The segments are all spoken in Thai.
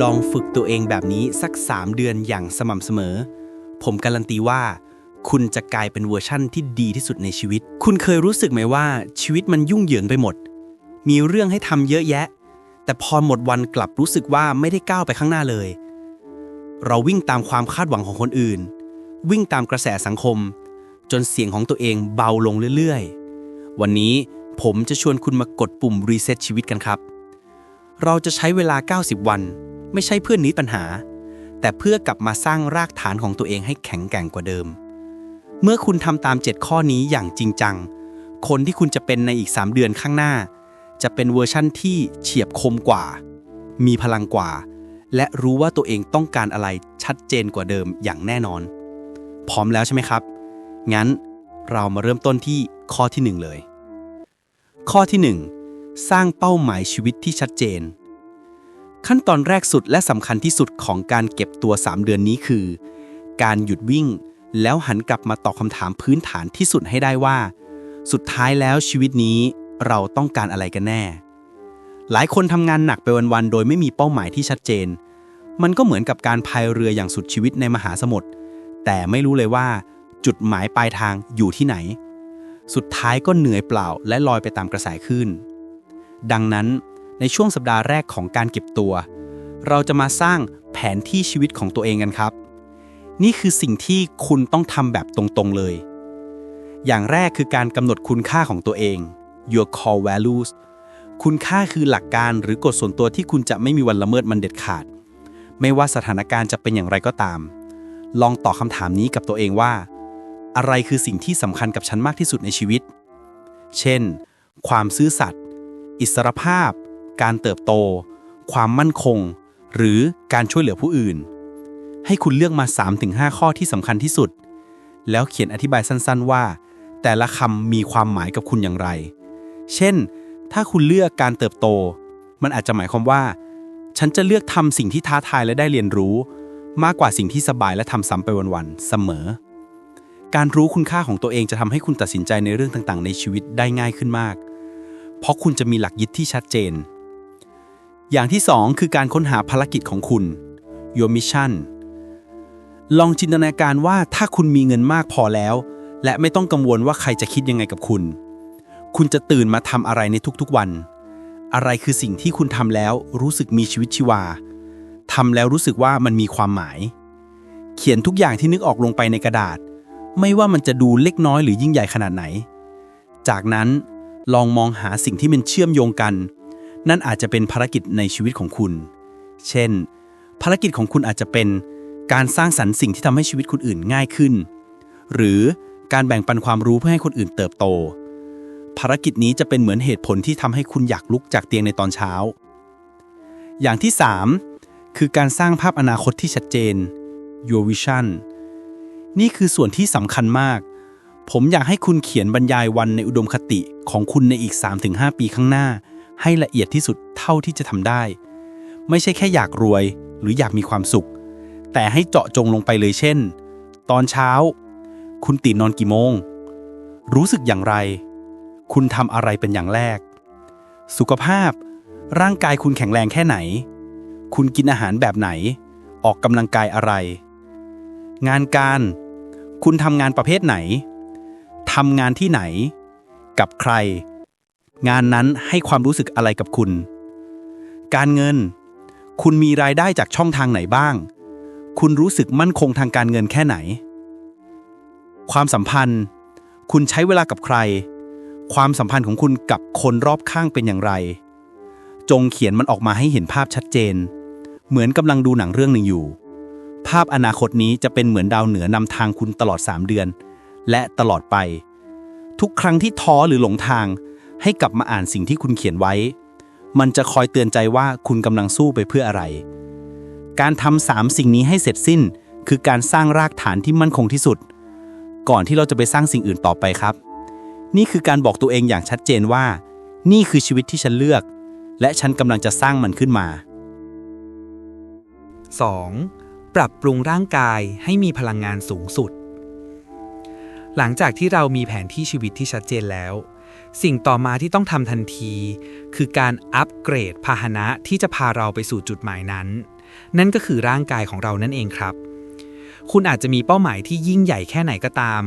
ลองฝึกตัวเองแบบนี้สัก 3 เดือนอย่างสม่ำเสมอ ผมการันตีว่า คุณจะกลายเป็นเวอร์ชั่นที่ดีที่สุดในชีวิต คุณเคยรู้สึกไหมว่าชีวิตมันยุ่งเหยิงไปหมด มีเรื่องให้ทำเยอะแยะ แต่พอหมดวันกลับรู้สึกว่าไม่ได้ก้าวไปข้างหน้าเลย เราวิ่งตามความคาดหวังของคนอื่น วิ่งตามกระแสสังคม จนเสียงของตัวเองเบาลงเรื่อยๆ วันนี้ผมจะชวนคุณมากดปุ่มรีเซ็ตชีวิตกันครับ เราจะใช้เวลา 90 วัน ไม่ใช่เพื่อหนี้ปัญหา แต่เพื่อกลับมาสร้างรากฐานของตัวเองให้แข็งแกร่งกว่าเดิม เมื่อคุณทำตาม 7 ข้อนี้อย่างจริงจัง คนที่คุณจะเป็นในอีก 3 เดือนข้างหน้า จะเป็นเวอร์ชั่นที่เฉียบคมกว่า มีพลังกว่า และรู้ว่าตัวเองต้องการอะไรชัดเจนกว่าเดิมอย่างแน่นอน พร้อมแล้วใช่ไหมครับ งั้นเรามาเริ่มต้นที่ข้อทีหนึ่1 เลย ข้อที่ 1 สร้างเป้าหมายชีวิตที่ชัดเจน ขั้นตอนแรกสุดและสำคัญที่สุดของการเก็บตัว 3 เดือนนี้คือ การหยุดวิ่ง แล้วหันกลับมาตอบคำถามพื้นฐานที่สุดให้ได้ว่า สุดท้ายแล้วชีวิตนี้เราต้องการอะไรกันแน่ หลายคนทำงานหนักไปวันๆ โดยไม่มีเป้าหมายที่ชัดเจน มันก็เหมือนกับการพายเรืออย่างสุดชีวิตในมหาสมุทรแต่ไม่รู้เลยว่า จุดหมายปลายทางอยู่ที่ไหน สุดท้ายก็เหนื่อยเปล่าและลอยไปตามกระแสคลื่นดังนั้น ในช่วงสัปดาห์แรกของการเก็บตัว เราจะมาสร้างแผนที่ชีวิตของตัวเองกันครับ นี่คือสิ่งที่คุณต้องทำแบบตรงๆเลย อย่างแรกคือการกำหนดคุณค่าของตัวเอง your core values คุณค่าคือหลักการหรือกฎส่วนตัวที่คุณจะไม่มีวันละเมิดมันเด็ดขาด ไม่ว่าสถานการณ์จะเป็นอย่างไรก็ตาม ลองตอบคำถามนี้กับตัวเองว่า อะไรคือสิ่งที่สำคัญกับฉันมากที่สุดในชีวิต เช่น ความซื่อสัตย์ อิสรภาพ การเติบโต ความมั่นคง หรือการช่วยเหลือผู้อื่น ให้คุณเลือกมา 3-5 ข้อที่สำคัญที่สุด แล้วเขียนอธิบายสั้นๆว่า แต่ละคำมีความหมายกับคุณอย่างไร เช่น ถ้าคุณเลือกการเติบโต มันอาจจะหมายความว่า ฉันจะเลือกทำสิ่งที่ท้าทายและได้เรียนรู้ มากกว่าสิ่งที่สบายและทำซ้ำไปวันๆเสมอ การรู้คุณค่าของตัวเองจะทำให้คุณตัดสินใจในเรื่องต่างๆ ในชีวิตได้ง่ายขึ้นมากเพราะคุณจะมีหลักยึดที่ชัดเจน อย่างที่ 2 คือการค้นหาภารกิจของคุณ your mission ลองจินตนาการว่าถ้าคุณมีเงินมากพอแล้ว และไม่ต้องกังวลว่าใครจะคิดยังไงกับคุณ คุณจะตื่นมาทำอะไรในทุกๆวัน อะไรคือสิ่งที่คุณทำแล้วรู้สึกมีชีวิตชีวาทำแล้วรู้สึกว่ามันมีความหมาย เขียนทุกอย่างที่นึกออกลงไปในกระดาษ ไม่ว่ามันจะดูเล็กน้อยหรือยิ่งใหญ่ขนาดไหน จากนั้นลองมองหาสิ่งที่มันเชื่อมโยงกัน นั่นอาจจะเป็นภารกิจในชีวิตของคุณ เช่น ภารกิจของคุณอาจจะเป็นการสร้างสรรค์สิ่งที่ทำให้ชีวิตคนอื่นง่ายขึ้น หรือการแบ่งปันความรู้เพื่อให้คนอื่นเติบโต ภารกิจนี้จะเป็นเหมือนเหตุผลที่ทำให้คุณอยากลุกจากเตียงในตอนเช้า อย่างที่ 3 คือการสร้างภาพอนาคตที่ชัดเจน your vision นี่คือส่วนที่สำคัญมาก ผมอยากให้คุณเขียนบรรยายวันในอุดมคติของคุณในอีก 3-5 ปีข้างหน้า ให้ละเอียดที่สุดเท่าที่จะทำได้ ไม่ใช่แค่อยากรวยหรืออยากมีความสุข แต่ให้เจาะจงลงไปเลยเช่น ตอนเช้า คุณตื่นนอนกี่โมง รู้สึกอย่างไร คุณทำอะไรเป็นอย่างแรก สุขภาพ ร่างกายคุณแข็งแรงแค่ไหน คุณกินอาหารแบบไหน ออกกำลังกายอะไร งานการ คุณทำงานประเภทไหนทำงานที่ไหน กับใคร งานนั้นให้ความรู้สึกอะไรกับคุณ การเงิน คุณมีรายได้จากช่องทางไหนบ้าง คุณรู้สึกมั่นคงทางการเงินแค่ไหน ความสัมพันธ์ คุณใช้เวลากับใคร ความสัมพันธ์ของคุณกับคนรอบข้างเป็นอย่างไร จงเขียนมันออกมาให้เห็นภาพชัดเจน เหมือนกำลังดูหนังเรื่องหนึ่งอยู่ ภาพอนาคตนี้จะเป็นเหมือนดาวเหนือนำทางคุณตลอด 3 เดือน และตลอดไป ทุกครั้งที่ท้อหรือหลงทาง ให้กลับมาอ่านสิ่งที่คุณเขียนไว้ มันจะคอยเตือนใจว่าคุณกำลังสู้ไปเพื่ออะไร การทำสามสิ่งนี้ให้เสร็จสิ้น คือการสร้างรากฐานที่มั่นคงที่สุด ก่อนที่เราจะไปสร้างสิ่งอื่นต่อไปครับ นี่คือการบอกตัวเองอย่างชัดเจนว่า นี่คือชีวิตที่ฉันเลือก และฉันกำลังจะสร้างมันขึ้นมา 2. ปรับปรุงร่างกายให้มีพลังงานสูงสุด หลังจากที่เรามีแผนที่ชีวิตที่ชัดเจนแล้ว สิ่งต่อมาที่ต้องทำทันที คือการอัปเกรดพาหนะที่จะพาเราไปสู่จุดหมายนั้น นั่นก็คือร่างกายของเรานั่นเองครับ คุณอาจจะมีเป้าหมายที่ยิ่งใหญ่แค่ไหนก็ตาม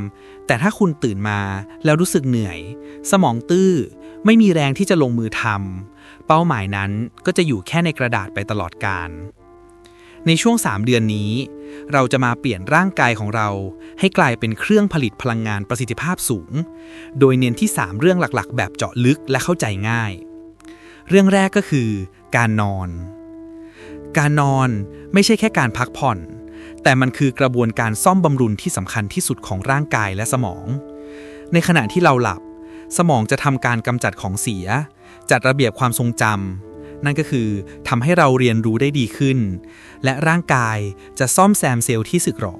แต่ถ้าคุณตื่นมาแล้วรู้สึกเหนื่อย สมองตื้อ ไม่มีแรงที่จะลงมือทำเป้าหมายนั้นก็จะอยู่แค่ในกระดาษไปตลอดกาล ในช่วง 3 เดือนนี้ เราจะมาเปลี่ยนร่างกายของเรา ให้กลายเป็นเครื่องผลิตพลังงานประสิทธิภาพสูง โดยเน้นที่ 3 เรื่องหลักๆ แบบเจาะลึกและเข้าใจง่าย เรื่องแรกก็คือ การนอน การนอนไม่ใช่แค่การพักผ่อน แต่มันคือกระบวนการซ่อมบำรุงที่สำคัญที่สุดของร่างกายและสมอง ในขณะที่เราหลับ สมองจะทำการกำจัดของเสีย จัดระเบียบความทรงจำ นั่นก็คือทำให้เราเรียนรู้ได้ดีขึ้น และร่างกายจะซ่อมแซมเซลล์ที่สึกหรอ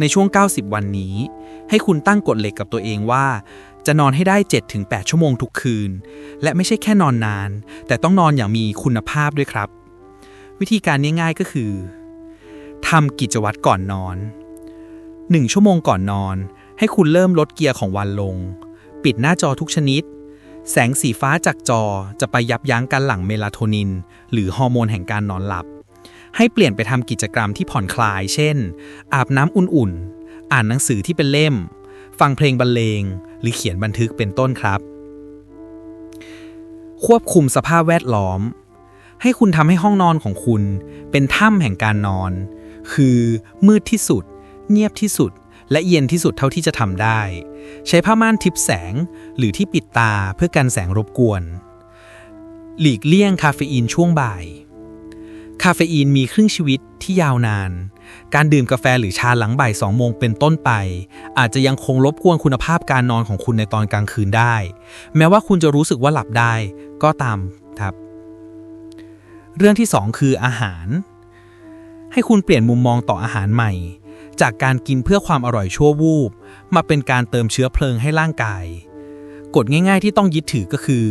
ในช่วง 90 วันนี้ ให้คุณตั้งกฎเหล็กกับตัวเองว่า จะนอนให้ได้ 7-8 ชั่วโมงทุกคืน และไม่ใช่แค่นอนนาน แต่ต้องนอนอย่างมีคุณภาพด้วยครับ วิธีการง่ายๆก็คือทำกิจวัตรก่อนนอน 1 ชั่วโมงก่อนนอน ให้คุณเริ่มลดเกียร์ของวันลง ปิดหน้าจอทุกชนิด แสงสีฟ้าจากจอจะไปยับยั้งการหลั่งเมลาโทนิน หรือฮอร์โมนแห่งการนอนหลับ ให้เปลี่ยนไปทำกิจกรรมที่ผ่อนคลาย เช่น อาบน้ำอุ่นๆ อ่านหนังสือที่เป็นเล่ม ฟังเพลงบรรเลง หรือเขียนบันทึกเป็นต้นครับ ควบคุมสภาพแวดล้อม ให้คุณทำให้ห้องนอนของคุณ เป็นถ้ำแห่งการนอน คือมืดที่สุด เงียบที่สุด และเย็นที่สุดเท่าที่จะทำได้ ใช้ผ้าม่านทิปแสงหรือที่ปิดตาเพื่อกันแสงรบกวน หลีกเลี่ยงคาเฟอีนช่วงบ่าย คาเฟอีนมีครึ่งชีวิตที่ยาวนาน การดื่มกาแฟหรือชาหลังบ่าย2โมงเป็นต้นไป อาจจะยังคงรบกวนคุณภาพการนอนของคุณในตอนกลางคืนได้ แม้ว่าคุณจะรู้สึกว่าหลับได้ก็ตามครับ เรื่องที่ 2 คืออาหารให้คุณเปลี่ยนมุมมองต่ออาหารใหม่ จากการกินเพื่อความอร่อยชั่ววูบ มาเป็นการเติมเชื้อเพลิงให้ร่างกาย กฎง่ายๆที่ต้องยึดถือก็คือ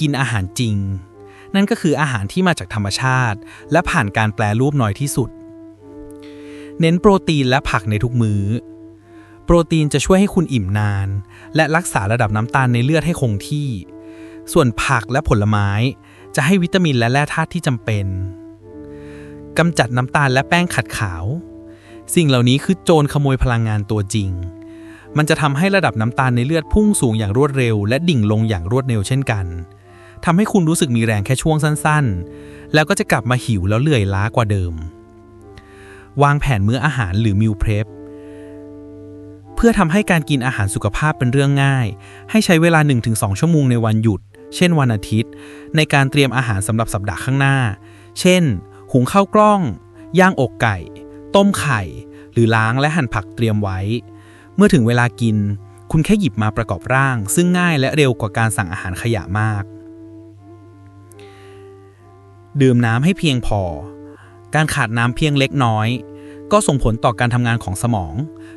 กินอาหารจริง นั่นก็คืออาหารที่มาจากธรรมชาติ และผ่านการแปลรูปน้อยที่สุด เน้นโปรตีนและผักในทุกมื้อ โปรตีนจะช่วยให้คุณอิ่มนาน และรักษาระดับน้ำตาลในเลือดให้คงที่ ส่วนผักและผลไม้ จะให้วิตามินและแร่ธาตุที่จำเป็นกำจัดน้ำตาลและแป้งขัดขาว สิ่งเหล่านี้คือโจรขโมยพลังงานตัวจริง มันจะทำให้ระดับน้ำตาลในเลือดพุ่งสูงอย่างรวดเร็ว และดิ่งลงอย่างรวดเร็วเช่นกันทำให้คุณรู้สึกมีแรงแค่ช่วงสั้นๆ แล้วก็จะกลับมาหิวแล้วเหนื่อยล้ากว่าเดิม วางแผนมื้ออาหารหรือมิลเพร p เพื่อทำให้การกินอาหารสุขภาพเป็นเรื่องง่าย ให้ใช้เวลา 1-2 ชั่วโมงในวันหยุด เช่นวันอาทิตย์ ในการเตรียมอาหารสำหรับสัปดาห์ข้างหน้า เช่น หุงข้าวกล้อง ย่างอกไก่ ต้มไข่ หรือล้างและหั่นผักเตรียมไว้ เมื่อถึงเวลากิน คุณแค่หยิบมาประกอบร่าง ซึ่งง่ายและเร็วกว่าการสั่งอาหารขยะมาก ดื่มน้ำให้เพียงพอ การขาดน้ำเพียงเล็กน้อย ก็ส่งผลต่อการทำงานของสมอง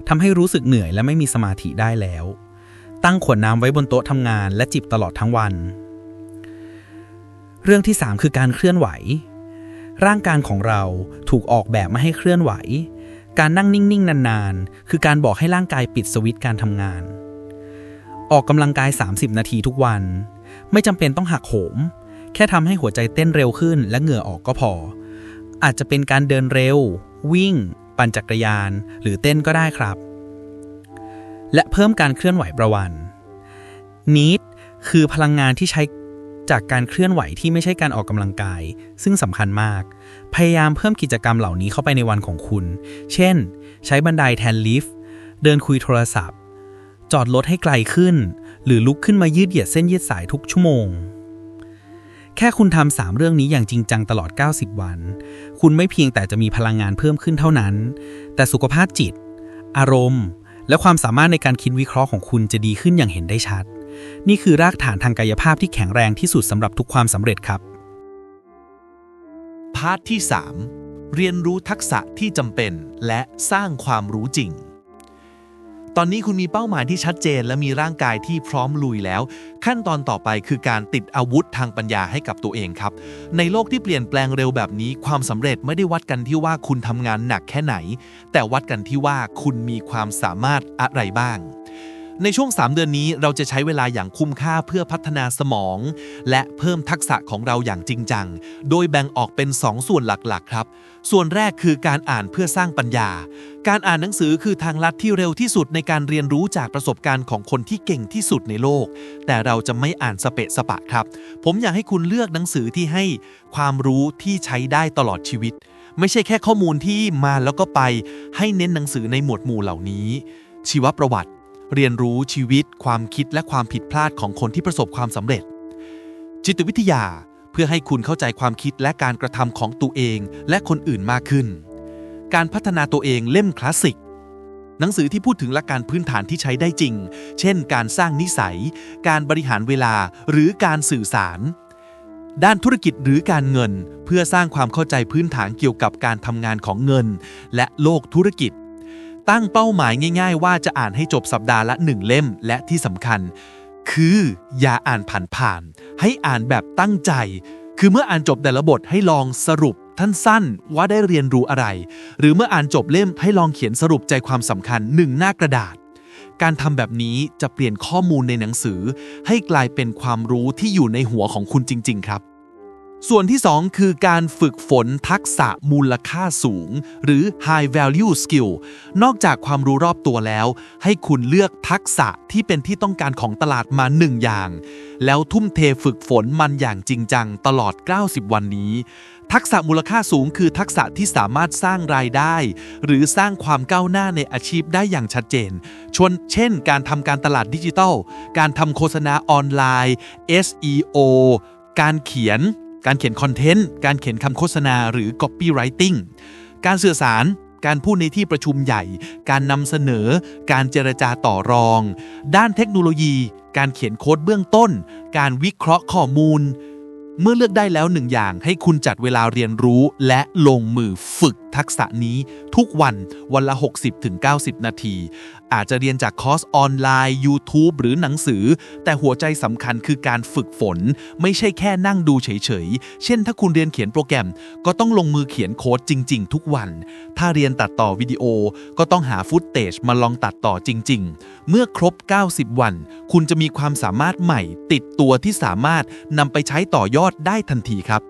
ทำให้รู้สึกเหนื่อยและไม่มีสมาธิได้แล้ว ตั้งขวดน้ำไว้บนโต๊ะทำงานและจิบตลอดทั้งวัน เรื่องที่ 3 คือการเคลื่อนไหว ร่างกายของเราถูกออกแบบมาให้เคลื่อนไหว การนั่งนิ่ง ๆ นาน ๆ คือการบอกให้ร่างกายปิดสวิตช์การทำงาน ออกกำลังกาย 30 นาทีทุกวัน ไม่จำเป็นต้องหักโหม แค่ทำให้หัวใจเต้นเร็วขึ้นและเหงื่อออกก็พอ อาจจะเป็นการเดินเร็ว วิ่ง ปั่นจักรยาน หรือเต้นก็ได้ครับ และเพิ่มการเคลื่อนไหวประวัน need คือพลังงานที่ใช้ จากการเคลื่อนไหวที่ไม่ใช่การออกกำลังกาย ซึ่งสำคัญมาก พยายามเพิ่มกิจกรรมเหล่านี้เข้าไปในวันของคุณ เช่น ใช้บันไดแทนลิฟต์ เดินคุยโทรศัพท์ จอดรถให้ไกลขึ้น หรือลุกขึ้นมายืดเหยียดเส้นยืดสายทุกชั่วโมง แค่คุณทำสามเรื่องนี้อย่างจริงจังตลอด 90 วัน คุณไม่เพียงแต่จะมีพลังงานเพิ่มขึ้นเท่านั้น แต่สุขภาพจิต อารมณ์ และความสามารถในการคิดวิเคราะห์ของคุณจะดีขึ้นอย่างเห็นได้ชัด นี่คือรากฐานทางกายภาพที่แข็งแรงที่สุดสำหรับทุกความสำเร็จครับ พาร์ทที่ 3 เรียนรู้ทักษะที่จำเป็นและสร้างความรู้จริง ตอนนี้คุณมีเป้าหมายที่ชัดเจน และมีร่างกายที่พร้อมลุยแล้ว ขั้นตอนต่อไปคือการติดอาวุธทางปัญญาให้กับตัวเองครับ ในโลกที่เปลี่ยนแปลงเร็วแบบนี้ ความสำเร็จไม่ได้วัดกันที่ว่าคุณทำงานหนักแค่ไหน แต่วัดกันที่ว่าคุณมีความสามารถอะไรบ้าง ในช่วง 3 เดือนนี้เราจะใช้เวลาอย่างคุ้มค่าเพื่อพัฒนาสมอง และเพิ่มทักษะของเราอย่างจริงจัง โดยแบ่งออกเป็น 2 ส่วนหลักๆ ครับ ส่วนแรกคือการอ่านเพื่อสร้างปัญญา การอ่านหนังสือคือทางลัดที่เร็วที่สุดในการเรียนรู้จากประสบการณ์ของคนที่เก่งที่สุดในโลก แต่เราจะไม่อ่านสเปะสปะครับ ผมอยากให้คุณเลือกหนังสือที่ให้ความรู้ที่ใช้ได้ตลอดชีวิต ไม่ใช่แค่ข้อมูลที่มาแล้วก็ไป ให้เน้นหนังสือในหมวดหมู่เหล่านี้ ชีวประวัติ เรียนรู้ชีวิต ความคิดและความผิดพลาดของคนที่ประสบความสำเร็จ จิตวิทยาเพื่อให้คุณเข้าใจความคิดและการกระทำของตัวเองและคนอื่นมากขึ้น การพัฒนาตัวเองเล่มคลาสสิก หนังสือที่พูดถึงหลักการพื้นฐานที่ใช้ได้จริง เช่น การสร้างนิสัย การบริหารเวลาหรือการสื่อสาร ด้านธุรกิจหรือการเงิน เพื่อสร้างความเข้าใจพื้นฐานเกี่ยวกับการทำงานของเงิน และโลกธุรกิจ ตั้งเป้าหมายง่าย ๆ ว่าจะอ่านให้จบสัปดาห์ละหนึ่งเล่มและที่สำคัญ คืออย่าอ่านผ่านๆให้อ่านแบบตั้งใจ คือเมื่ออ่านจบแต่ละบทให้ลองสรุปท่านสั้นว่าได้เรียนรู้อะไร หรือเมื่ออ่านจบเล่มให้ลองเขียนสรุปใจความสำคัญหนึ่งหน้ากระดาษ การทำแบบนี้จะเปลี่ยนข้อมูลในหนังสือ ให้กลายเป็นความรู้ที่อยู่ในหัวของคุณจริง ๆ ครับ ส่วนที่ 2 คือการฝึกฝนทักษะมูลค่าสูง หรือ high value skill นอกจากความรู้รอบตัวแล้ว ให้คุณเลือกทักษะที่เป็นที่ต้องการของตลาดมาหนึ่งอย่าง แล้วทุ่มเทฝึกฝนมันอย่างจริงจังตลอด 90 วันนี้ ทักษะมูลค่าสูงคือทักษะที่สามารถสร้างรายได้ หรือสร้างความก้าวหน้าในอาชีพได้อย่างชัดเจน ชวนเช่น การทำการตลาดดิจิทัล การทำโฆษณาออนไลน์ SEO การเขียน การเขียนคอนเทนต์ การเขียนคำโฆษณาหรือ copywriting การสื่อสาร การพูดในที่ประชุมใหญ่ การนำเสนอ การเจรจาต่อรอง ด้านเทคโนโลยี การเขียนโค้ดเบื้องต้น การวิเคราะห์ข้อมูล เมื่อเลือกได้แล้วหนึ่งอย่างให้คุณจัดเวลาเรียนรู้และลงมือฝึก ทักษะนี้ทุกวันวันละ 60-90 นาที อาจจะเรียนจากคอร์สออนไลน์ YouTube หรือหนังสือ แต่หัวใจสำคัญคือการฝึกฝน ไม่ใช่แค่นั่งดูเฉยๆ เช่นถ้าคุณเรียนเขียนโปรแกรม ก็ต้องลงมือเขียนโค้ดจริง ๆ ทุกวัน ถ้าเรียนตัดต่อวิดีโอก็ต้องหาฟุตเตจมาลองตัดต่อจริง ๆ เมื่อครบ 90 วัน คุณจะมีความสามารถใหม่ ติดตัวที่สามารถนำไปใช้ต่อยอดได้ทันทีครับ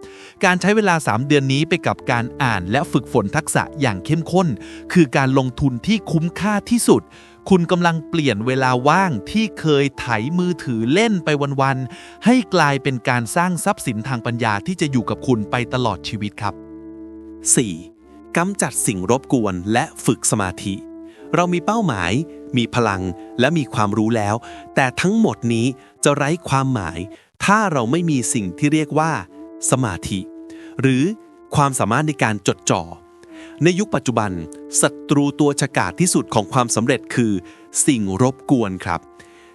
การใช้เวลา 3 เดือนนี้ไปกับการอ่านและฝึกฝนทักษะอย่างเข้มข้น คือการลงทุนที่คุ้มค่าที่สุด คุณกำลังเปลี่ยนเวลาว่างที่เคยไถมือถือเล่นไปวันๆ ให้กลายเป็นการสร้างทรัพย์สินทางปัญญาที่จะอยู่กับคุณไปตลอดชีวิตครับ 4. กำจัดสิ่งรบกวนและฝึกสมาธิ เรามีเป้าหมาย มีพลัง และมีความรู้แล้ว แต่ทั้งหมดนี้จะไร้ความหมาย ถ้าเราไม่มีสิ่งที่เรียกว่า สมาธิ หรือความสามารถในการจดจ่อ ในยุคปัจจุบันศัตรูตัวฉกาจที่สุดของความสำเร็จคือ สิ่งรบกวนครับ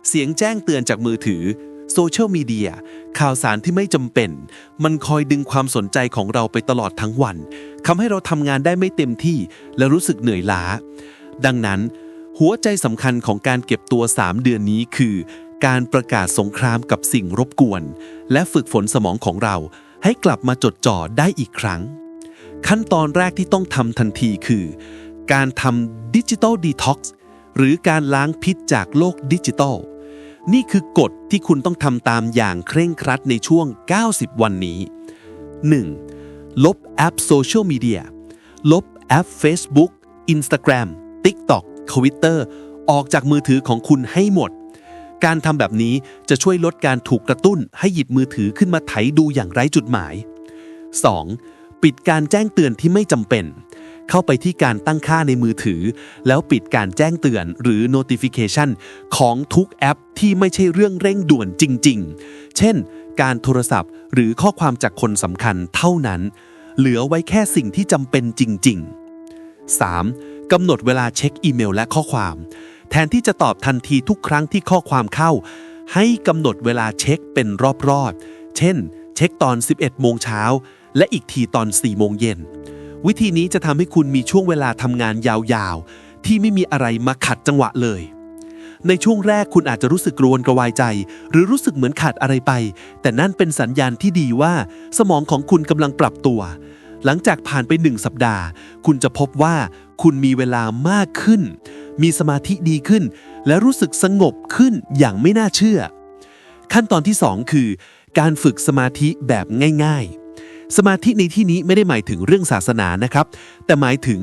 เสียงแจ้งเตือนจากมือถือโซเชียลมีเดียข่าวสารที่ไม่จำเป็น มันคอยดึงความสนใจของเราไปตลอดทั้งวันทำให้เราทำงานได้ไม่เต็มที่และรู้สึกเหนื่อยล้า ดังนั้น หัวใจสำคัญของการเก็บตัว 3 เดือนนี้คือ การประกาศสงครามกับสิ่งรบกวน และฝึกฝนสมองของเราให้กลับมาจดจ่อได้อีกครั้ง ขั้นตอนแรกที่ต้องทำทันทีคือ การทำดิจิทัลดีท็อกซ์หรือการล้างพิษจากโลกดิจิทัลนี่คือกฎที่คุณต้องทำตามอย่างเคร่งครัดในช่วง 90 วันนี้ 1. ลบแอปโซเชียลมีเดีย ลบแอป Facebook Instagram TikTok Twitter ออกจากมือถือของคุณให้หมด การทำแบบนี้จะช่วยลดการถูกกระตุ้นให้หยิบมือถือขึ้นมาไถดูอย่างไร้จุดหมาย 2. ปิดการแจ้งเตือนที่ไม่จำเป็น เข้าไปที่การตั้งค่าในมือถือ แล้วปิดการแจ้งเตือนหรือ notification ของทุกแอปที่ไม่ใช่เรื่องเร่งด่วนจริง ๆ เช่น การโทรศัพท์ หรือข้อความจากคนสำคัญเท่านั้น เหลือไว้แค่สิ่งที่จำเป็นจริง ๆ 3. กำหนดเวลาเช็คอีเมลและข้อความ แทนที่จะตอบทันทีทุกครั้งที่ข้อความเข้า ให้กำหนดเวลาเช็คเป็นรอบๆ เช่น เช็คตอน 11 โมงเช้า และอีกทีตอน 4 โมงเย็น วิธีนี้จะทำให้คุณมีช่วงเวลาทำงานยาวๆ ที่ไม่มีอะไรมาขัดจังหวะเลย ในช่วงแรกคุณอาจจะรู้สึกกรวนกระวายใจ หรือรู้สึกเหมือนขาดอะไรไป แต่นั่นเป็นสัญญาณที่ดีว่า สมองของคุณกำลังปรับตัว หลังจากผ่านไปหนึ่งสัปดาห์ คุณจะพบว่าคุณมีเวลามากขึ้น มีสมาธิดีขึ้น และรู้สึกสงบขึ้นอย่างไม่น่าเชื่อ ขั้นตอนที่ 2 คือ การฝึกสมาธิแบบง่ายๆ สมาธิในที่นี้ไม่ได้หมายถึงเรื่องศาสนานะครับ แต่หมายถึง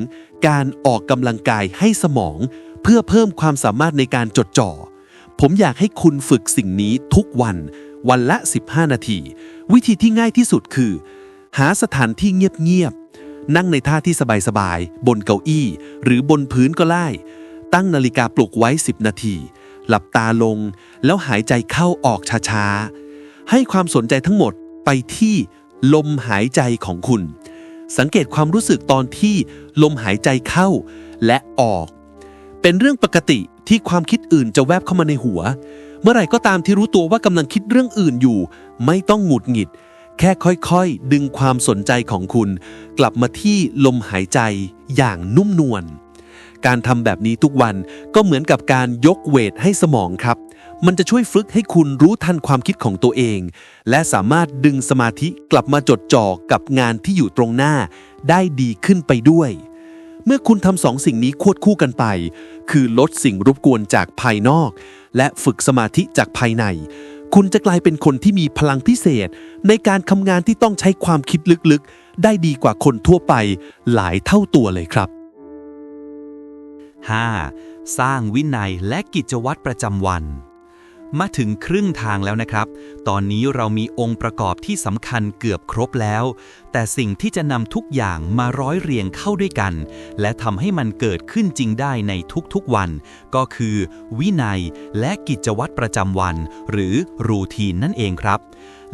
การออกกำลังกายให้สมอง เพื่อเพิ่มความสามารถในการจดจ่อ ผมอยากให้คุณฝึกสิ่งนี้ทุกวัน วันละ 15 นาที วิธีที่ง่ายที่สุดคือ หาสถานที่เงียบๆนั่งในท่าที่สบายๆบนเก้าอี้ หรือบนพื้นก็ได้ ตั้งนาฬิกาปลุกไว้ 10 นาที หลับตาลง แล้วหายใจเข้าออกช้าๆให้ความสนใจทั้งหมดไปที่ ลมหายใจของคุณ สังเกตความรู้สึกตอนที่ลมหายใจเข้าและออก เป็นเรื่องปกติที่ความคิดอื่นจะแวบเข้ามาในหัว เมื่อไหร่ก็ตามที่รู้ตัวว่ากำลังคิดเรื่องอื่นอยู่ ไม่ต้องหงุดหงิด แค่ค่อยๆ ดึงความสนใจของคุณ กลับมาที่ลมหายใจอย่างนุ่มนวลการทำแบบนี้ทุกวันก็เหมือนกับการยกเวทให้สมองครับ มันจะช่วยฝึกให้คุณรู้ทันความคิดของตัวเอง และสามารถดึงสมาธิกลับมาจดจ่อกับงานที่อยู่ตรงหน้า ได้ดีขึ้นไปด้วย เมื่อคุณทำสองสิ่งนี้ควบคู่กันไป คือลดสิ่งรบกวนจากภายนอก และฝึกสมาธิจากภายใน คุณจะกลายเป็นคนที่มีพลังพิเศษ ในการทำงานที่ต้องใช้ความคิดลึกๆ ได้ดีกว่าคนทั่วไป หลายเท่าตัวเลยครับ 5. สร้างวินัยและกิจวัตรประจำวัน มาถึงครึ่งทางแล้วนะครับ ตอนนี้เรามีองค์ประกอบที่สำคัญเกือบครบแล้ว แต่สิ่งที่จะนำทุกอย่างมาร้อยเรียงเข้าด้วยกัน และทำให้มันเกิดขึ้นจริงได้ในทุกๆวัน ก็คือ วินัยและกิจวัตรประจำวัน หรือรูทีนนั่นเองครับ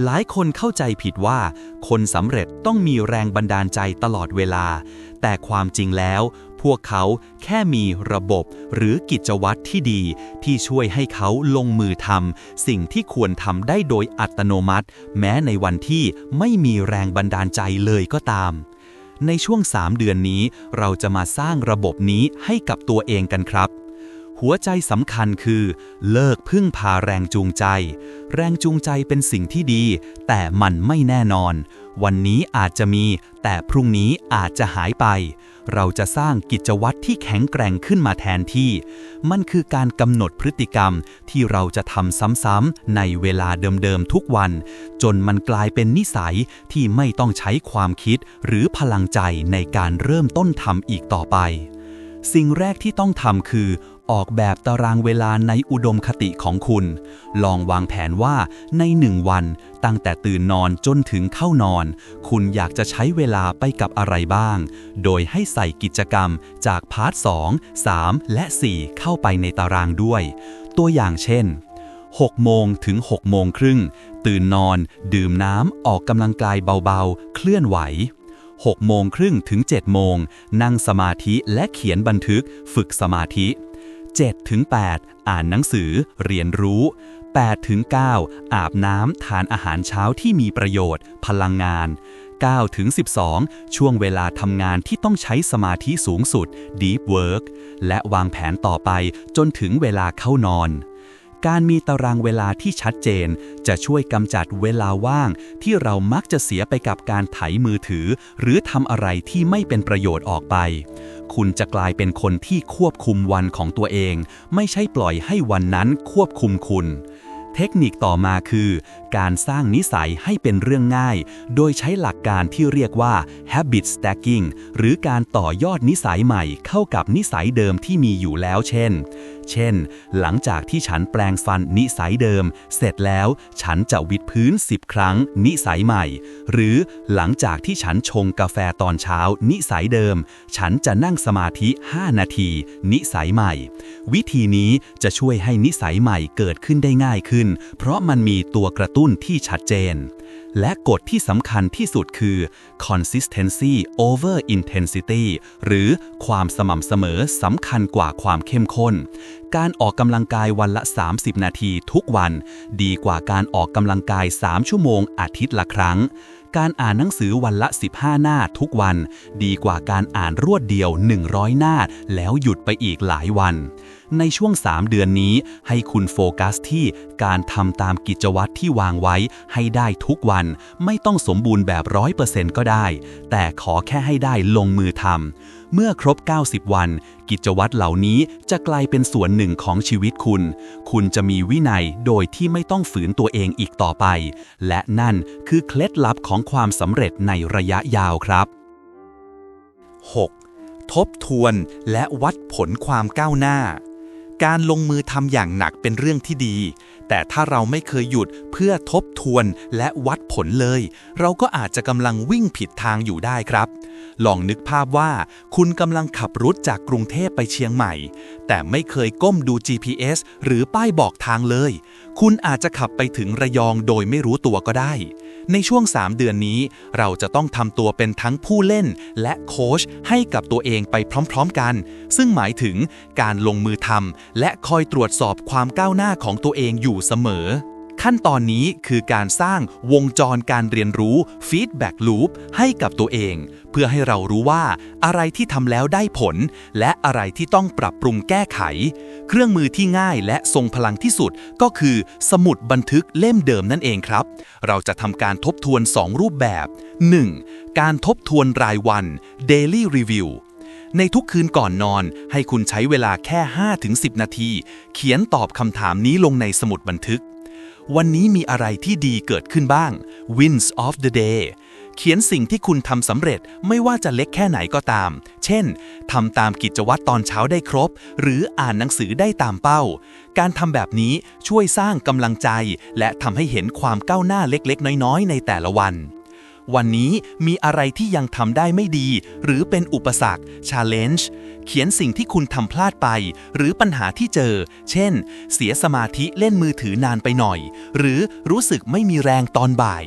หลายคนเข้าใจผิดว่า คนสำเร็จต้องมีแรงบันดาลใจตลอดเวลา แต่ความจริงแล้ว พวกเขาแค่มีระบบหรือกิจวัตรที่ดี ที่ช่วยให้เขาลงมือทำสิ่งที่ควรทำได้โดยอัตโนมัติ แม้ในวันที่ไม่มีแรงบันดาลใจเลยก็ตาม ในช่วง 3 เดือนนี้ เราจะมาสร้างระบบนี้ให้กับตัวเองกันครับ หัวใจสำคัญคือ เลิกพึ่งพาแรงจูงใจ แรงจูงใจเป็นสิ่งที่ดี แต่มันไม่แน่นอน วันนี้อาจจะมี แต่พรุ่งนี้อาจจะหายไป เราจะสร้างกิจวัตรที่แข็งแกร่งขึ้นมาแทนที่ มันคือการกำหนดพฤติกรรมที่เราจะทำซ้ำๆในเวลาเดิมๆทุกวัน จนมันกลายเป็นนิสัยที่ไม่ต้องใช้ความคิด หรือพลังใจในการเริ่มต้นทำอีกต่อไปสิ่งแรกที่ต้องทำคือ ออกแบบตารางเวลาในอุดมคติของคุณ ลองวางแผนว่าในหนึ่งวัน ตั้งแต่ตื่นนอนจนถึงเข้านอน คุณอยากจะใช้เวลาไปกับอะไรบ้าง โดยให้ใส่กิจกรรมจากพาร์ท 2 3 และ 4 เข้าไปในตารางด้วย ตัวอย่างเช่น6โมงถึง6โมงครึ่ง ตื่นนอน ดื่มน้ำ ออกกำลังกายเบาๆ เคลื่อนไหว6โมงครึ่งถึง7โมง นั่งสมาธิและเขียนบันทึก ฝึกสมาธิ 7ถึง8อ่านหนังสือ เรียนรู้8ถึง9อาบน้ำทานอาหารเช้าที่มีประโยชน์ พลังงาน9ถึง12 ช่วงเวลาทำงานที่ต้องใช้สมาธิสูงสุด Deep Work และวางแผนต่อไปจนถึงเวลาเข้านอน การมีตารางเวลาที่ชัดเจน จะช่วยกำจัดเวลาว่าง ที่เรามักจะเสียไปกับการไถมือถือ หรือทำอะไรที่ไม่เป็นประโยชน์ออกไป คุณจะกลายเป็นคนที่ควบคุมวันของตัวเอง ไม่ใช่ปล่อยให้วันนั้นควบคุมคุณ เทคนิคต่อมาคือ การสร้างนิสัยให้เป็นเรื่องง่าย โดยใช้หลักการที่เรียกว่า habit stacking หรือการต่อยอดนิสัยใหม่เข้ากับนิสัยเดิมที่มีอยู่แล้วเช่นเช่น หลังจากที่ฉันแปลงฟันนิสัยเดิม เสร็จแล้วฉันจะวิดพื้น 10 ครั้ง นิสัยใหม่ หรือหลังจากที่ฉันชงกาแฟตอนเช้า นิสัยเดิม ฉันจะนั่งสมาธิ 5 นาที นิสัยใหม่ วิธีนี้จะช่วยให้นิสัยใหม่เกิดขึ้นได้ง่ายขึ้น เพราะมันมีตัวกระตุ้นที่ชัดเจน และกฎที่สำคัญที่สุดคือ consistency over intensity หรือความสม่ำเสมอสำคัญกว่าความเข้มข้น การออกกำลังกายวันละ 30 นาทีทุกวัน ดีกว่าการออกกำลังกาย 3 ชั่วโมงอาทิตย์ละครั้ง การอ่านหนังสือวันละ 15 หน้าทุกวัน ดีกว่าการอ่านรวดเดียว 100 หน้า แล้วหยุดไปอีกหลายวัน ในช่วง 3 เดือนนี้ ให้คุณโฟกัสที่การทำตามกิจวัตรที่วางไว้ให้ได้ทุกวัน ไม่ต้องสมบูรณ์แบบร้อยเปอร์เซ็นต์ก็ได้ แต่ขอแค่ให้ได้ลงมือทำเมื่อครบ 90 วัน กิจวัตรเหล่านี้จะกลายเป็นส่วนหนึ่งของชีวิตคุณ คุณจะมีวินัยโดยที่ไม่ต้องฝืนตัวเองอีกต่อไป และนั่นคือเคล็ดลับของความสำเร็จในระยะยาวครับ 6. ทบทวนและวัดผลความก้าวหน้า การลงมือทำอย่างหนักเป็นเรื่องที่ดี แต่ถ้าเราไม่เคยหยุดเพื่อทบทวนและวัดผลเลย เราก็อาจจะกำลังวิ่งผิดทางอยู่ได้ครับ ลองนึกภาพว่า คุณกำลังขับรถจากกรุงเทพไปเชียงใหม่ แต่ไม่เคยก้มดู GPS หรือป้ายบอกทางเลย คุณอาจจะขับไปถึงระยองโดยไม่รู้ตัวก็ได้ ในช่วง 3 เดือนนี้ เราจะต้องทำตัวเป็นทั้งผู้เล่น และโค้ชให้กับตัวเองไปพร้อมๆกัน ซึ่งหมายถึงการลงมือทำและคอยตรวจสอบความก้าวหน้าของตัวเองอยู่เสมอ ขั้นตอนนี้คือการสร้างวงจรการเรียนรู้ Feedback Loop ให้กับตัวเอง เพื่อให้เรารู้ว่าอะไรที่ทำแล้วได้ผล และอะไรที่ต้องปรับปรุงแก้ไข เครื่องมือที่ง่ายและทรงพลังที่สุดก็คือ สมุดบันทึกเล่มเดิมนั่นเองครับ เราจะทำการทบทวน 2 รูปแบบ 1. การทบทวนรายวัน Daily Review ในทุกคืนก่อนนอนให้คุณใช้เวลาแค่ 5-10 นาที เขียนตอบคำถามนี้ลงในสมุดบันทึก วันนี้มีอะไรที่ดีเกิดขึ้นบ้าง Wins of the day เขียนสิ่งที่คุณทำสำเร็จไม่ว่าจะเล็กแค่ไหนก็ตาม เช่น ทำตามกิจวัตรตอนเช้าได้ครบ หรืออ่านหนังสือได้ตามเป้า การทำแบบนี้ช่วยสร้างกำลังใจ และทำให้เห็นความก้าวหน้าเล็กๆ น้อยๆ ในแต่ละวัน วันนี้มีอะไรที่ยังทำได้ไม่ดี หรือเป็นอุปสรรค challenge เขียนสิ่งที่คุณทำพลาดไป หรือปัญหาที่เจอ เช่น เสียสมาธิเล่นมือถือนานไปหน่อย หรือรู้สึกไม่มีแรงตอนบ่าย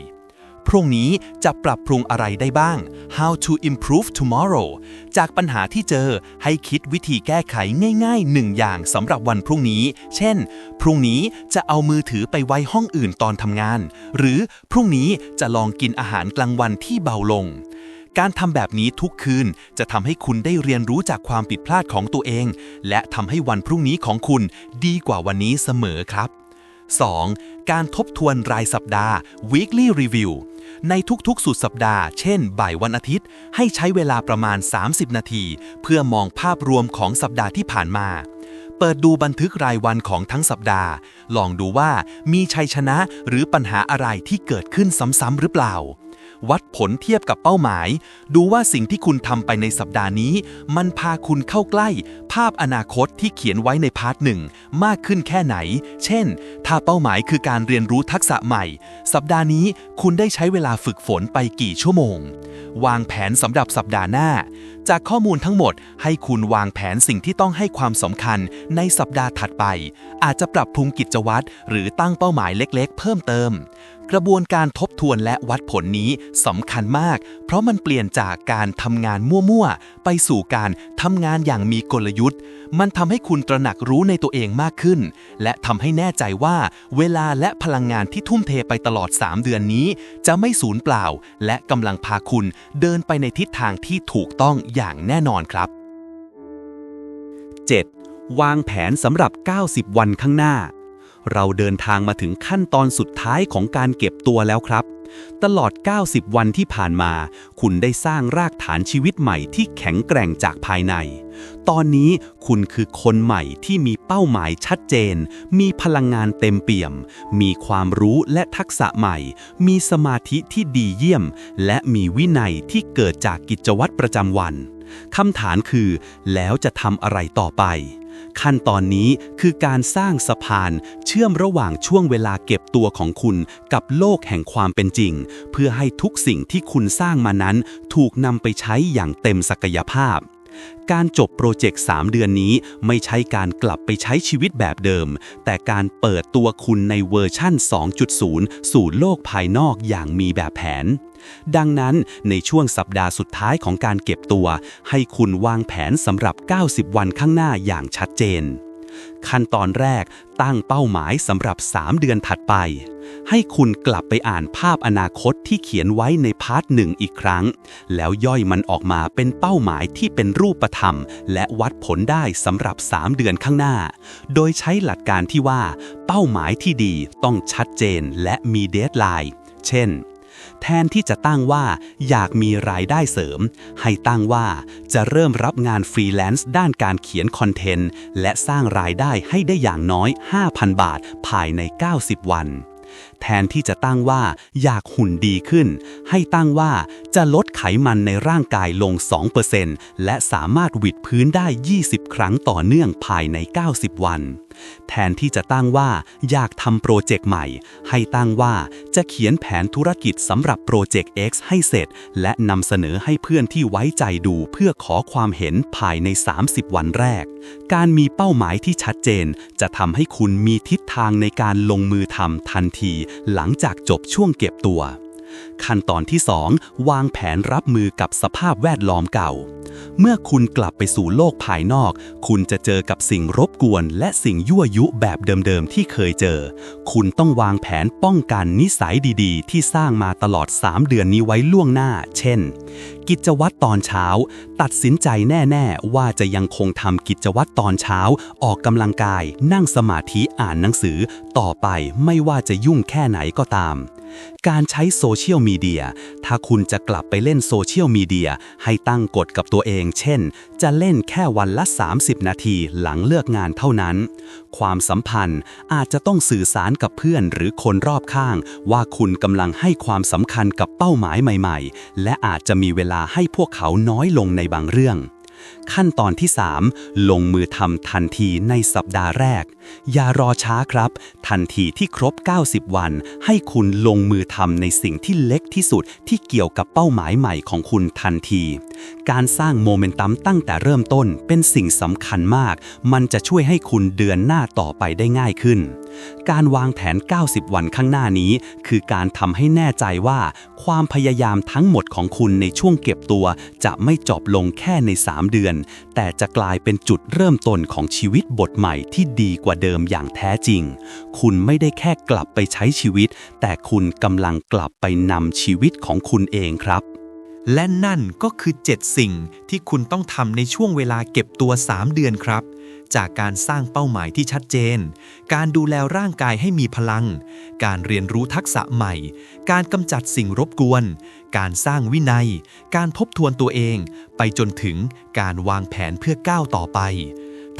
พรุ่งนี้จะปรับปรุงอะไรได้บ้าง How to improve tomorrow จากปัญหาที่เจอให้คิดวิธีแก้ไขง่ายๆหนึ่งอย่างสำหรับวันพรุ่งนี้ เช่น พรุ่งนี้จะเอามือถือไปไว้ห้องอื่นตอนทำงาน หรือพรุ่งนี้จะลองกินอาหารกลางวันที่เบาลงการทำแบบนี้ทุกคืนจะทำให้คุณได้เรียนรู้จากความผิดพลาดของตัวเอง และทำให้วันพรุ่งนี้ของคุณดีกว่าวันนี้เสมอครับ 2. การทบทวนรายสัปดาห์ weekly review ในทุกๆ สุดสัปดาห์ เช่น บ่ายวันอาทิตย์ ให้ใช้เวลาประมาณ 30 นาที เพื่อมองภาพรวมของสัปดาห์ที่ผ่านมา เปิดดูบันทึกรายวันของทั้งสัปดาห์ ลองดูว่ามีชัยชนะหรือปัญหาอะไรที่เกิดขึ้นซ้ำๆหรือเปล่า วัดผลเทียบกับเป้าหมาย ดูว่าสิ่งที่คุณทำไปในสัปดาห์นี้ มันพาคุณเข้าใกล้ ภาพอนาคตที่เขียนไว้ในพาร์ทหนึ่งมากขึ้นแค่ไหน เช่น ถ้าเป้าหมายคือการเรียนรู้ทักษะใหม่ สัปดาห์นี้คุณได้ใช้เวลาฝึกฝนไปกี่ชั่วโมง วางแผนสำหรับสัปดาห์หน้า จากข้อมูลทั้งหมดให้คุณวางแผนสิ่งที่ต้องให้ความสำคัญในสัปดาห์ถัดไป อาจจะปรับปรุงกิจวัตรหรือตั้งเป้าหมายเล็ก ๆ เพิ่มเติม กระบวนการทบทวนและวัดผลนี้สำคัญมาก เพราะมันเปลี่ยนจากการทำงานมั่วๆ ไปสู่การทำงานอย่างมีกลยุทธ์ มันทำให้คุณตระหนักรู้ในตัวเองมากขึ้น และทำให้แน่ใจว่าเวลาและพลังงานที่ทุ่มเทไปตลอด 3 เดือนนี้ จะไม่สูญเปล่า และกำลังพาคุณเดินไปในทิศทางที่ถูกต้องอย่างแน่นอนครับ 7. วางแผนสำหรับ 90 วันข้างหน้า เราเดินทางมาถึงขั้นตอนสุดท้ายของการเก็บตัวแล้วครับ ตลอด 90 วันที่ผ่านมา คุณได้สร้างรากฐานชีวิตใหม่ที่แข็งแกร่งจากภายใน ตอนนี้คุณคือคนใหม่ที่มีเป้าหมายชัดเจน มีพลังงานเต็มเปี่ยม มีความรู้และทักษะใหม่ มีสมาธิที่ดีเยี่ยม และมีวินัยที่เกิดจากกิจวัตรประจำวันคำถามคือ แล้วจะทำอะไรต่อไป ขั้นตอนนี้คือการสร้างสะพานเชื่อมระหว่างช่วงเวลาเก็บตัวของคุณกับโลกแห่งความเป็นจริง เพื่อให้ทุกสิ่งที่คุณสร้างมานั้น ถูกนำไปใช้อย่างเต็มศักยภาพ การจบโปรเจกต์ 3 เดือนนี้ไม่ใช่การกลับไปใช้ชีวิตแบบเดิม แต่การเปิดตัวคุณในเวอร์ชั่น 2.0 สู่โลกภายนอกอย่างมีแบบแผน ดังนั้นในช่วงสัปดาห์สุดท้ายของการเก็บตัว ให้คุณวางแผนสำหรับ 90 วันข้างหน้าอย่างชัดเจน ขั้นตอนแรกตั้งเป้าหมายสำหรับ 3 เดือนถัดไป ให้คุณกลับไปอ่านภาพอนาคตที่เขียนไว้ในพาร์ทหนึ่งอีกครั้ง แล้วย่อยมันออกมาเป็นเป้าหมายที่เป็นรูปธรรม และวัดผลได้สำหรับ 3 เดือนข้างหน้า โดยใช้หลักการที่ว่า เป้าหมายที่ดีต้องชัดเจนและมีเดทไลน์ เช่น แทนที่จะตั้งว่าอยากมีรายได้เสริม ให้ตั้งว่าจะเริ่มรับงานฟรีแลนซ์ด้านการเขียนคอนเทนต์ และสร้างรายได้ให้ได้อย่างน้อย 5,000 บาทภายใน 90 วันแทนที่จะตั้งว่าอยากหุ่นดีขึ้น ให้ตั้งว่าจะลดไขมันในร่างกายลง 2%และสามารถหวิดพื้นได้ 20 ครั้งต่อเนื่องภายใน 90 วันแทนที่จะตั้งว่าอยากทำโปรเจกต์ใหม่ ให้ตั้งว่าจะเขียนแผนธุรกิจสำหรับโปรเจกต์ X ให้เสร็จ และนำเสนอให้เพื่อนที่ไว้ใจดูเพื่อขอความเห็นภายใน 30 วันแรก การมีเป้าหมายที่ชัดเจน จะทำให้คุณมีทิศทางในการลงมือทำทันที หลังจากจบช่วงเก็บตัว ขั้นตอนที่ 2 วางแผนรับมือกับสภาพแวดล้อมเก่า เมื่อคุณกลับไปสู่โลกภายนอก คุณจะเจอกับสิ่งรบกวน และสิ่งยั่วยุแบบเดิมๆที่เคยเจอ คุณต้องวางแผนป้องกันนิสัยดีๆ ที่สร้างมาตลอด 3 เดือนนี้ไว้ล่วงหน้า เช่น กิจวัตรตอนเช้า ตัดสินใจแน่ๆ ว่าจะยังคงทำกิจวัตรตอนเช้า ออกกำลังกาย นั่งสมาธิอ่านหนังสือ ต่อไปไม่ว่าจะยุ่งแค่ไหนก็ตาม การใช้โซเชียลมีเดีย ถ้าคุณจะกลับไปเล่นโซเชียลมีเดียให้ตั้งกฎกับตัวเอง เช่น จะเล่นแค่วันละ 30 นาทีหลังเลิกงานเท่านั้น ความสัมพันธ์อาจจะต้องสื่อสารกับเพื่อนหรือคนรอบข้าง ว่าคุณกำลังให้ความสำคัญกับเป้าหมายใหม่ ๆ และอาจจะมีเวลาให้พวกเขาน้อยลงในบางเรื่องขั้นตอนที่ 3 ลงมือทำทันทีในสัปดาห์แรก อย่ารอช้าครับ ทันทีที่ครบ 90 วัน ให้คุณลงมือทำในสิ่งที่เล็กที่สุดที่เกี่ยวกับเป้าหมายใหม่ของคุณทันที การสร้างโมเมนตัมตั้งแต่เริ่มต้นเป็นสิ่งสำคัญมาก มันจะช่วยให้คุณเดือนหน้าต่อไปได้ง่ายขึ้น การวางแผน 90 วันข้างหน้านี้ คือการทำให้แน่ใจว่า ความพยายามทั้งหมดของคุณในช่วงเก็บตัว จะไม่จบลงแค่ใน 3 เดือนน แต่จะกลายเป็นจุดเริ่มต้นของชีวิตบทใหม่ที่ดีกว่าเดิมอย่างแท้จริง คุณไม่ได้แค่กลับไปใช้ชีวิต แต่คุณกำลังกลับไปนำชีวิตของคุณเองครับ และนั่นก็คือ 7 สิ่งที่คุณต้องทำในช่วงเวลาเก็บตัว 3 เดือนครับ จากการสร้างเป้าหมายที่ชัดเจน การดูแลร่างกายให้มีพลัง การเรียนรู้ทักษะใหม่ การกำจัดสิ่งรบกวน การสร้างวินัย การทบทวนตัวเอง ไปจนถึงการวางแผนเพื่อก้าวต่อไป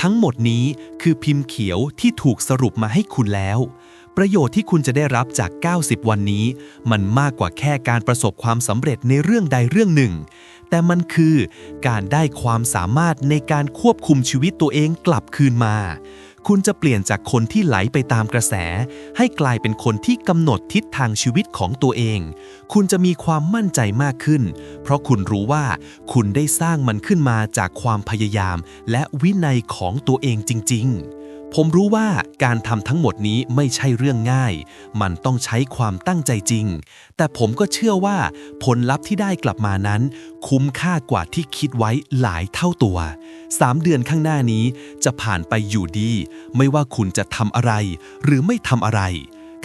ทั้งหมดนี้คือพิมพ์เขียวที่ถูกสรุปมาให้คุณแล้ว ประโยชน์ที่คุณจะได้รับจาก 90 วันนี้ มันมากกว่าแค่การประสบความสำเร็จในเรื่องใดเรื่องหนึ่ง แต่มันคือการได้ความสามารถในการควบคุมชีวิตตัวเองกลับคืนมา คุณจะเปลี่ยนจากคนที่ไหลไปตามกระแส ให้กลายเป็นคนที่กำหนดทิศทางชีวิตของตัวเอง คุณจะมีความมั่นใจมากขึ้น เพราะคุณรู้ว่าคุณได้สร้างมันขึ้นมาจากความพยายาม และวินัยของตัวเองจริง ๆ ผมรู้ว่าการทำทั้งหมดนี้ไม่ใช่เรื่องง่าย มันต้องใช้ความตั้งใจจริง แต่ผมก็เชื่อว่าผลลัพธ์ที่ได้กลับมานั้น คุ้มค่ากว่าที่คิดไว้หลายเท่าตัว 3 เดือนข้างหน้านี้จะผ่านไปอยู่ดี ไม่ว่าคุณจะทำอะไร หรือไม่ทำอะไร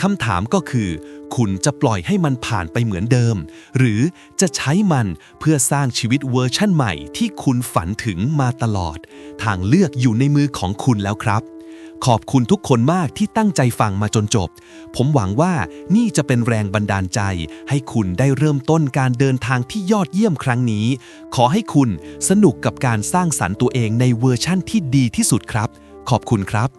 คำถามก็คือ คุณจะปล่อยให้มันผ่านไปเหมือนเดิม หรือจะใช้มันเพื่อสร้างชีวิตเวอร์ชั่นใหม่ที่คุณฝันถึงมาตลอด ทางเลือกอยู่ในมือของคุณแล้วครับ ขอบคุณทุกคนมากที่ตั้งใจฟังมาจนจบ ผมหวังว่านี่จะเป็นแรงบันดาลใจ ให้คุณได้เริ่มต้นการเดินทางที่ยอดเยี่ยมครั้งนี้ ขอให้คุณสนุกกับการสร้างสรรค์ตัวเองในเวอร์ชั่นที่ดีที่สุดครับ ขอบคุณครับ